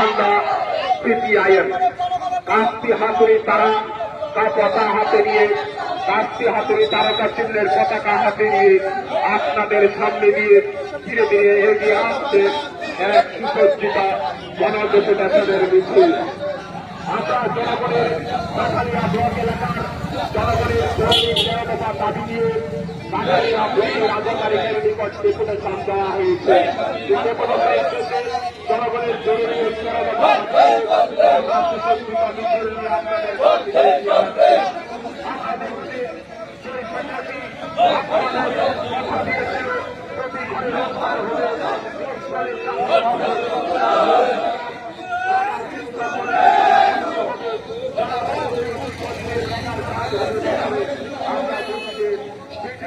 ঠান্ডা সিপিআইএম কাস্তি হাতুড়ি তারা তা পতা হাতে নিয়ে কাস্তি হাতুড়ি তারকা চিহ্নের পতাকা হাতে নিয়ে আপনাদের সামনে দিয়ে ধীরে ধীরে এগিয়ে আসছে এক সুসজ্জিত গণদেশাদের মিছিল। আমরা জনগণের জনগণের নিরাপত্তা দাবি নিয়ে বাঙালি ব্লকের আধিকারিকের নিকট ডেপুটেশন দেওয়া হয়েছে। জনগণের জরুরি আপনাদের সামনে এগিয়ে আসছি। আপনাদের মধ্যে যে সন্ন্যাসী আপনাদের কথা দিয়েছিল, প্রতি ঘরে রোজগার হলে ঈশ্বরের কাছে আমাদের অধিকার থেকে আমাদেরকে বঞ্চিত করছে আমরা এই লাল ঝান্ডা সিপিআইএম কাশি হাতুড়ি তারকা চিত্রের পতাকা হাতে নিয়ে সহযোগিতা একদিকে আপনাদের সাথে নিয়ে ধীরে ধীরে এগিয়ে আসছে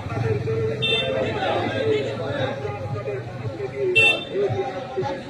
আপনাদের জরুরি নিরাপত্তা দিয়ে আমরা আপনাদের সামনে দিয়ে এগিয়ে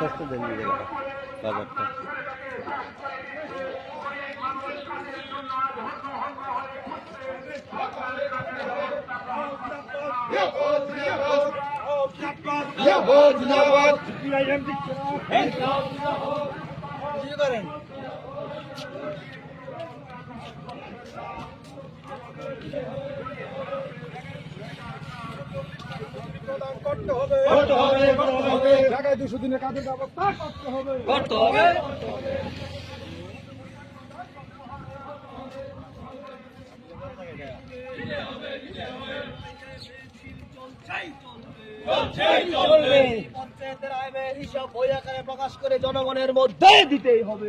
আস্তে আস্তে দেন নিজের বাজারটা ছেলেটাকে শেষ করে দুশো দিনের কাজের ব্যবস্থা করতে হবে। পঞ্চায়েতের আইনের হিসাব বই আকারে প্রকাশ করে জনগণের মধ্যে দিতেই হবে।